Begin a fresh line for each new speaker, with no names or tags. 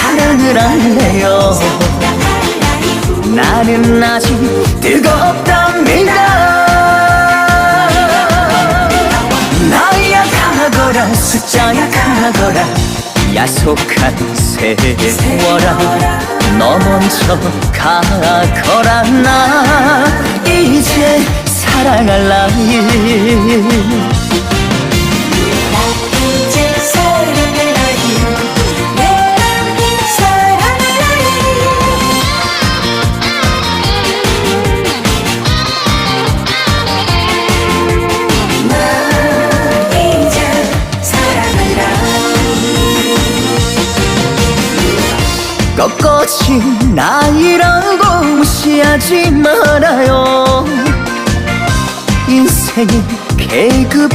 사랑을 할래요. 나는 아직 뜨겁답니다. 나야 강하거라 숫자야 강하거라. 야속한 세월아 너 먼저 가거라
나. 이제 사랑할 나이
꺾어진 나이라고 무시하지 말아요. 인생의 계급